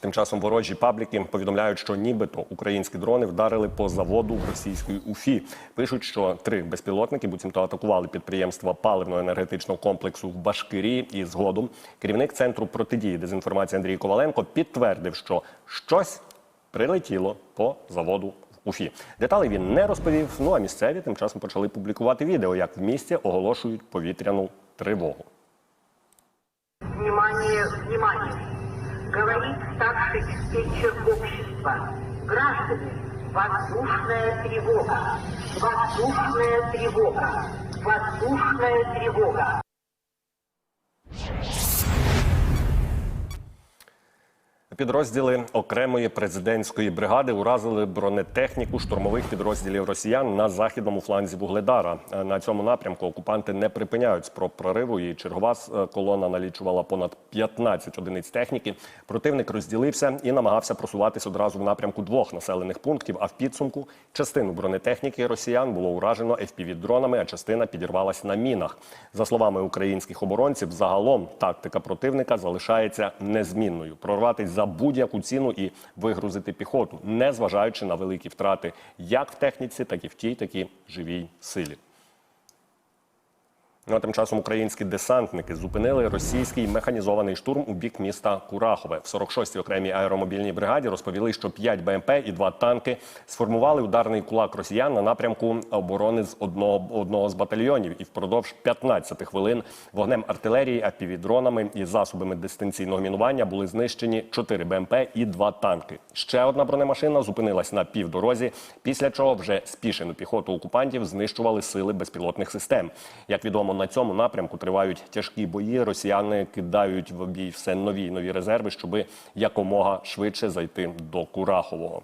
Тим часом ворожі пабліки повідомляють, що нібито українські дрони вдарили по заводу в російській Уфі. Пишуть, що три безпілотники буцімто атакували підприємства паливно-енергетичного комплексу в Башкирії. І згодом керівник центру протидії дезінформації Андрій Коваленко підтвердив, що щось прилетіло по заводу. в Уфі деталі він не розповів. Ну а місцеві тим часом почали публікувати відео, як в місті оголошують повітряну тривогу. Внимание, внимание! Говорит старший диспетчер общества. Граждане, воздушная тревога! Воздушная тревога! Воздушная тревога! Підрозділи окремої президентської бригади уразили бронетехніку штурмових підрозділів росіян на західному фланзі Вугледара. На цьому напрямку окупанти не припиняють спроб прориву. І чергова е, колона налічувала понад 15 одиниць техніки. Противник розділився і намагався просуватись одразу в напрямку двох населених пунктів. А в підсумку частину бронетехніки росіян було уражено FPV-дронами, а частина підірвалась на мінах. За словами українських оборонців, загалом тактика противника залишається незмінною. Прорватись за будь-яку ціну і вигрузити піхоту, не зважаючи на великі втрати як в техніці, так і в тій такій живій силі. Ну, а тим часом українські десантники зупинили російський механізований штурм у бік міста Курахове. В 46-й окремій аеромобільній бригаді розповіли, що 5 БМП і 2 танки сформували ударний кулак росіян на напрямку оборони з одного, одного з батальйонів. І впродовж 15 хвилин вогнем артилерії, апівідронами і засобами дистанційного мінування були знищені 4 БМП і 2 танки. Ще одна бронемашина зупинилась на півдорозі, після чого вже спішену піхоту окупантів знищували сили безпілотних систем. Як відомо, на цьому напрямку тривають тяжкі бої. Росіяни кидають в бій все нові й нові резерви, щоби якомога швидше зайти до Курахового.